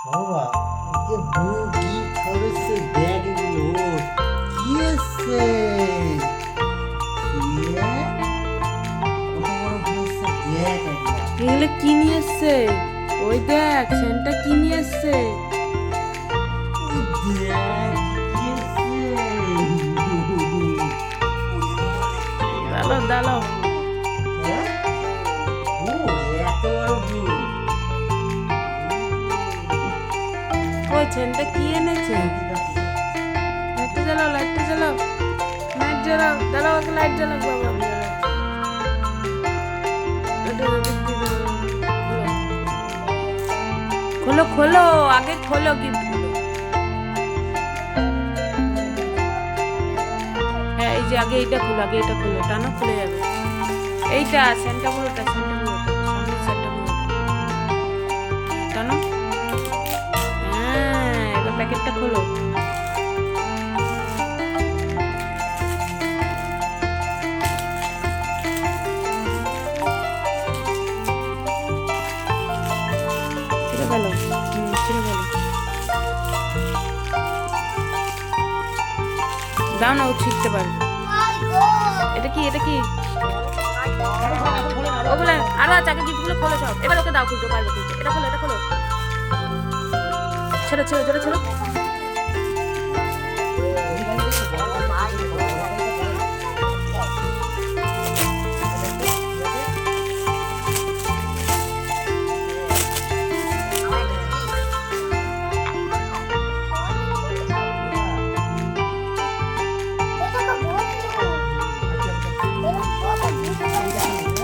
বাবা কি এসছে ইয়ে, কত বড় ভাষা ব্যাগ একটা এগুলো কি নিয়ে এসছে? ওই দেখ সেন্টা কি নিয়ে এসছে? দেখ সেন্টটা কি এনেছে? লাইটটা জ্বালাও লাইটটা জ্বালাও। লাইট জ্বালাও দাঁড়াও একটা লাইট জ্বালাও বাবা। খোলো খোলো, আগে খোলো গিফট হ্যাঁ এই যে আগে এইটা খোলো, আগে এটা খোলো, টানো, খুলে যাবে। এইটা সেন্টা গুলোটা সেন্টা খোলো দাও না, ও ছিঁড়তে পারবে। এটা কি এটা কি? ওগুলো আরও আছে, আগে গিফটগুলো খোলো সব। এবার ওকে দাও, খুলতে পারবে এটা খোলো এটা খোলো। ছেড়ো ছেড়ো ছেড়ো ছেড়ো।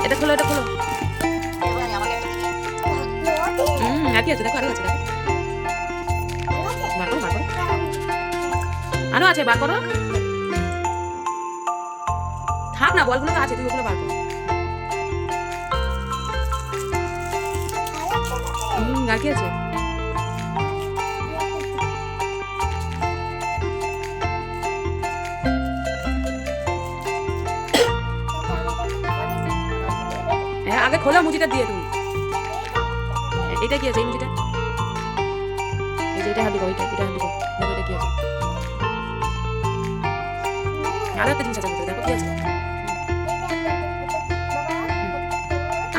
এটা খোলো এটা খোলো। হুম একই আছে, দেখো আরও আছে, দেখো। বার করো বার করো আরও আছে, বার করো। থাক না, বলগুলো তো আছে, তুই ওগুলো বার করো। হুম আর আছে। আগে খোলো মুচিটা দিয়ে তুমি এটা কি আছে, এই মুচিটা এই যে এটা দিবো, এটা এটা দিবো। দেখো এটা কি আছে। আরও একটা জিনিস আছে দেখো কি আছে।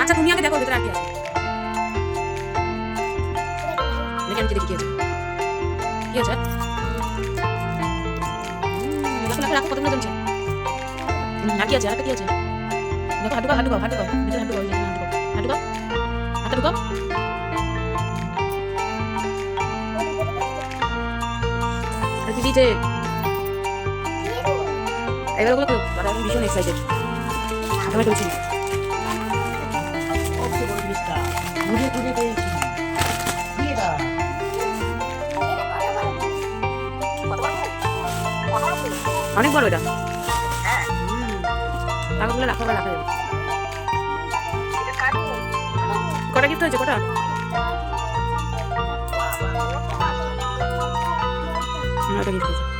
আচ্ছা তুমি আগে দেখো ভিতরে আর কি আছে। দেখি আমি দেখি কি আছে। কি আছে? রাখো রাখো, কতগুলো জমছে। কি আছে, আর কি আছে? দেখো, হাত ঢুকাও হাত ঢুকাও ভিতরে হাত হাতটা ঢুকাও দিয়েছে এবার ওগুলো করো তারা এখন ভীষণ এক্সাইটেড জিনিসটা খুঁজে খুঁজে পেয়েছি অনেক বড় এটা কাগজগুলো রাখা রাখা যাবে কটা গিফট হয়েছে কটা? ওটা গিফট হয়েছে।